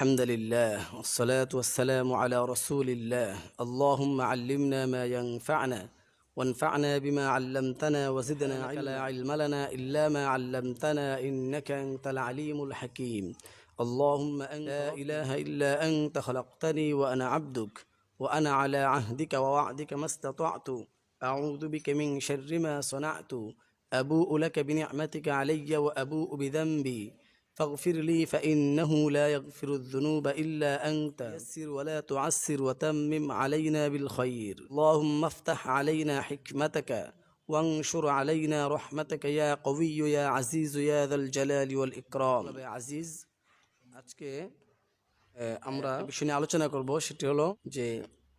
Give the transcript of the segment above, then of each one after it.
الحمد لله والصلاة والسلام على رسول الله. اللهم علمنا ما ينفعنا وانفعنا بما علمتنا وزدنا علما لا علم لنا إلا ما علمتنا إنك أنت العليم الحكيم. اللهم أنت لا إله إلا أنت خلقتني وأنا عبدك وأنا على عهدك ووعدك ما استطعت. أعوذ بك من شر ما صنعت. أبوء لك بنعمتك علي وأبوء بذنبي. فاغفر لي فإنه لا يغفر الذنوب إلا أنت يسر ولا تعسر وتمم علينا بالخير اللهم افتح علينا حكمتك وانشر علينا رحمتك يا قوي يا عزيز يا ذا الجلال والإكرام عزيز আজকে আহ, আমরা বিষয় নিয়ে আলোচনা করব সেটি হলো যে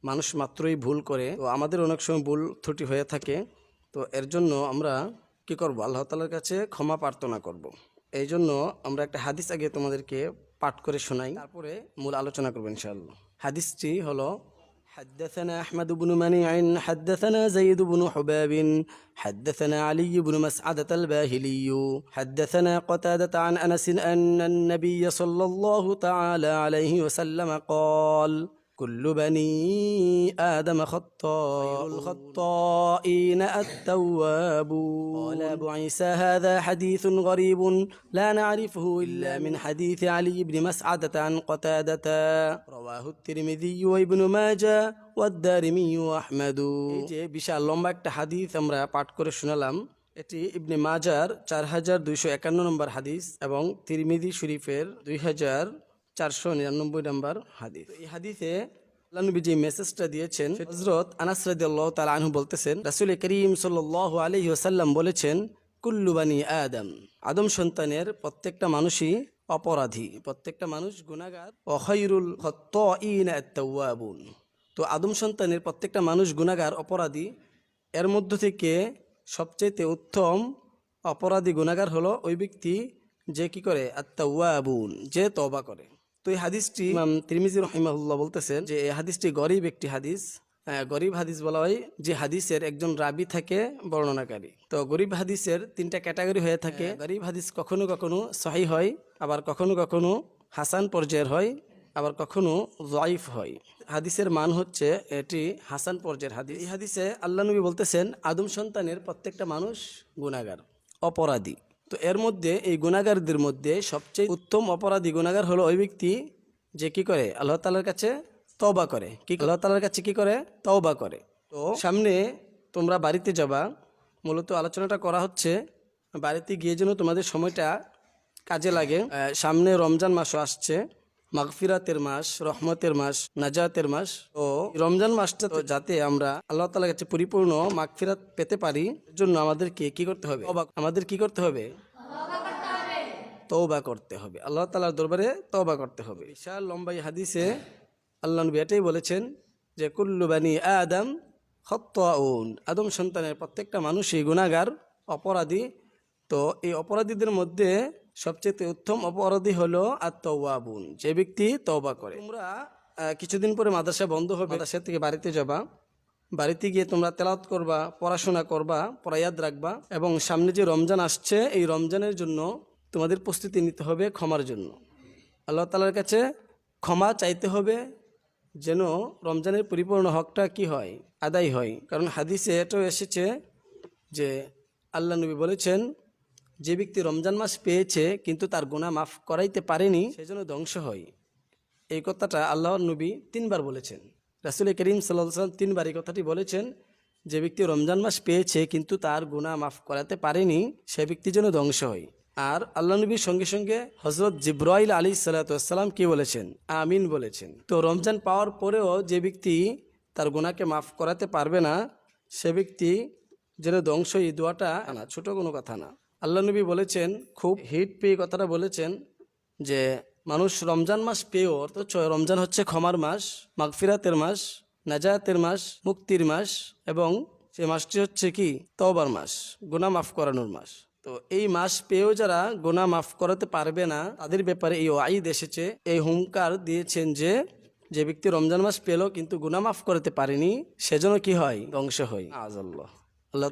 মানুষ মাত্রই ভুল করে তো আমাদের অনেক সময় ভুল ত্রুটি হয়ে থাকে তো এর জন্য আমরা কি করব আল্লাহ তালার কাছে ক্ষমা প্রার্থনা করব। এই জন্য আমরা একটা হাদিস আগে তোমাদেরকে পাঠ করে শোনাই তারপরে মূল আলোচনা করবো ইনশাআল্লাহ হাদিসটি হলো حدثنا أحمد بن منيع حدثنا زيد بن حباب حدثنا علي بن مسعدة الباهلي حدثنا قتادة عن أنس أن النبي صلى الله تعالى عليه وسلم قال كل بني آدم خطاء الخطائين التواب قال أبو عيسى هذا حديث غريب لا نعرفه إلا من حديث علي بن مسعدة عن قتادة رواه الترمذي وابن ماجه والدارمي وأحمد এই যে বিশাল লম্বা একটা হাদিস আমরা পাঠ করে শোনালাম এটি ইবনে মাজার চার হাজার দুইশো একান্ন নম্বর হাদিস এবং তিরমিদি শরীফের দুই হাজার চারশো নিরানব্বই নম্বর হাদিস। এই হাদিসে আল্লাহ নবী যে মেসেজটা দিয়েছেন হজরত আনাস রাদিয়াল্লাহু তাআলা আনহু বলতেছেন রাসূল করিম সাল্লাল্লাহু আলাইহি ওয়াসাল্লাম বলেছেন কুল্লু বানি আদম। আদম সন্তানের প্রত্যেকটা মানুষই অপরাধী প্রত্যেকটা মানুষ গুনাহগার। আত-তাওয়াবুন। তো আদম সন্তানের প্রত্যেকটা মানুষ গুনাহগার অপরাধী। এর মধ্য থেকে সবচেয়ে উত্তম অপরাধী গুনাহগার হলো ওই ব্যক্তি যে কি করে? আত্মাউয়াবুন যে তবা করে। তো এই হাদিসটি ইমাম তিরমিজি রহিমাহুল্লাহ বলতেছেন যে এই হাদিসটি গরিব একটি হাদিস। গরিব হাদিস বলা হয় যে হাদিসের একজন রাবি থাকে বর্ণনাকারী। তো গরিব হাদিসের তিনটা ক্যাটাগরি হয়ে থাকে। গরিব হাদিস কখনো কখনো সহি হয় আবার কখনো কখনো হাসান পর্যায়ের হয় আবার কখনো জয়ীফ হয়। হাদিসের মান হচ্ছে এটি হাসান পর্যায়ের হাদিস। এই হাদিসে আল্লাহ নবী বলতেছেন আদম সন্তানের প্রত্যেকটা মানুষ গুণাগার অপরাধী। তো এর মধ্যে এই গুণাগারদের মধ্যে সবচেয়ে উত্তম অপরাধী গুণাগার হলো ওই ব্যক্তি যে কি করে? আল্লাহ তালার কাছে তওবা করে। কি আল্লাহ তালার কাছে কি করে? তওবা করে। তো সামনে তোমরা বাড়িতে যাবা। মূলত আলোচনাটা করা হচ্ছে বাড়িতে গিয়ে যেন তোমাদের সময়টা কাজে লাগে। সামনে রমজান মাসও আসছে। মাগফিরাতের মাস, রহমতের মাস, নাজাতের মাস তো রমজান মাসটা যাতে আমরা আল্লাহ তালার কাছে পরিপূর্ণ মাগফিরাত পেতে পারি জন্য আমাদেরকে কি করতে হবে? আমাদের কি করতে হবে? তৌবা করতে হবে। আল্লাহ তালার দরবারে তৌবা করতে হবে। বিশাল লম্বাই হাদিসে আল্লাহ নবী এটাই বলেছেন যে, কুল্লু বানি আদম খত্তাউন। আদম সন্তানের প্রত্যেকটা মানুষই গুণাগার অপরাধী। তো এই অপরাধীদের মধ্যে সবচেয়ে উত্তম অপরাধী হলো আত্মাবুন যে ব্যক্তি তওবা করে। তোমরা কিছুদিন পরে মাদ্রাসা বন্ধ হবে। মাদ্রাসা থেকে বাড়িতে যাবা। বাড়িতে গিয়ে তোমরা তেলাওয়াত করবা, পড়াশোনা করবা পড়ায়াদ রাখবা এবং সামনে যে রমজান আসছে, এই রমজানের জন্য তোমাদের প্রস্তুতি নিতে হবে ক্ষমার জন্য। আল্লাহ তালার কাছে ক্ষমা চাইতে হবে যেন রমজানের পরিপূর্ণ হকটা কি হয়, আদায় হয়। কারণ হাদিসে এটাও এসেছে যে আল্লাহ নবী বলেছেন যে ব্যক্তি রমজান মাস পেয়েছে, কিন্তু তার গুণা মাফ করাইতে পারেনি সেজন্য ধ্বংস হয়। এই কথাটা আল্লাহর নবী তিনবার বলেছেন। রাসুল করিম সাল্লাম তিনবার এই কথাটি বলেছেন, যে ব্যক্তি রমজান মাস পেয়েছে, কিন্তু তার গুণা মাফ করাতে পারেনি, সে ব্যক্তি যেন ধ্বংস হয়। আর আল্লাহ নবীর সঙ্গে সঙ্গে হজরত জিব্রাইল আলী সাল্লাতাম কি বলেছেন? আমিন বলেছেন। তো রমজান পাওয়ার পরেও যে ব্যক্তি তার গুণাকে মাফ করাতে পারবে না, সে ব্যক্তি যেন ধ্বংস এই দোয়াটা না, ছোট কোনো কথা না। আল্লাহ নবী বলেছেন, খুব হিট পেয়ে কথাটা বলেছেন যে, মানুষ রমজান মাস পেয়েও অথচ রমজান হচ্ছে ক্ষমার মাস, মাগফিরাতের মাস নাজাতের মাস, মুক্তির মাস এবং সে মাসটি হচ্ছে কি? তওবার মাস, গুনাহ মাফ করানোর মাস। তো এই মাস পেয়েও যারা গোনা মাফ করাতে পারবে না, তাদের ব্যাপারে এই ওয়াইদ এসেছে। এই হুঙ্কার দিয়েছেন যে যে ব্যক্তি রমজান মাস পেল কিন্তু গুনাহ মাফ করতে পারেনি, সেজন্য কি হয়? ধ্বংস হয়। আল্লাহ।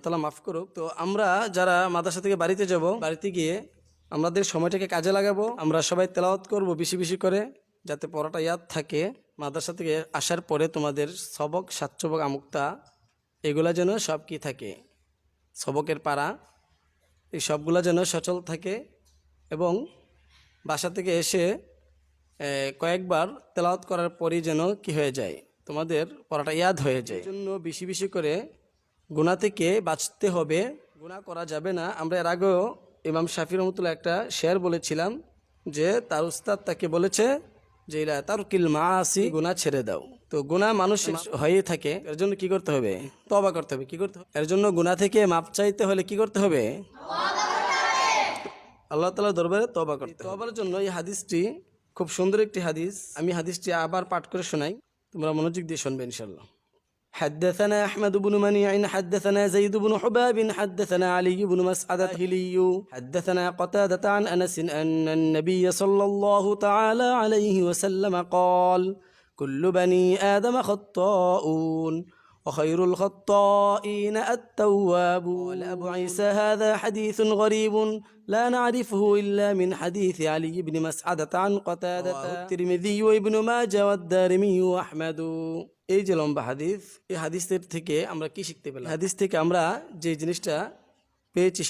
তালা মাফ করুক। তো আমরা যারা মাদ্রাসা থেকে বাড়িতে যাব, বাড়িতে গিয়ে আমাদের সময়টাকে কাজে লাগাবো। আমরা সবাই তেলাওয়াত করব বেশি বেশি করে, যাতে পড়াটা ইয়াদ থাকে। মাদ্রাসা থেকে আসার পরে তোমাদের সবক সাতচবক আমুক্তা, এগুলা যেন সব কি থাকে। সবকের পাড়া, এই সবগুলা যেন সচল থাকে এবং বাসা থেকে এসে কয়েকবার তেলাওয়াত করার পরই যেন কি হয়ে যায়, তোমাদের পড়াটা ইয়াদ হয়ে যায়। জন্য বেশি বেশি করে গুণা থেকে বাঁচতে হবে গুণা করা যাবে না। আমরা এর আগেও ইমাম শাফি রহমতুল্লাহ একটা শেয়ার বলেছিলাম যে তার উস্তাদ তাকে বলেছে যে ইলা তার কিল মা আসি গুণা ছেড়ে দাও। তো গুণা মানুষ হয়েই থাকে। এর জন্য কি করতে হবে? তবা করতে হবে। কি করতে হবে? এর জন্য গুণা থেকে মাপ চাইতে হলে কি করতে হবে? আল্লাহ তালা দরবারে তবা করতে তবার জন্য এই হাদিসটি খুব সুন্দর একটি হাদিস। আমি হাদিসটি আবার পাঠ করে শোনাই। তোমরা মনোযোগ দিয়ে শুনবে ইনশাল্লাহ حدثنا أحمد بن منيع حدثنا زيد بن حباب حدثنا علي بن مسعد الهلي حدثنا قتادة عن أنس أن النبي صلى الله تعالى عليه وسلم قال كل بني آدم خطاؤون وخير الخطائين التواب قال أبو عيسى هذا حديث غريب لا نعرفه إلا من حديث علي بن مسعدة عن قتادة الترمذي وابن ماجه والدارمي وأحمد. এই যে লম্বা হাদিস, এই হাদিসের থেকে আমরা কি শিখতে পেলাম? হাদিস থেকে আমরা যে জিনিসটা পেয়েছি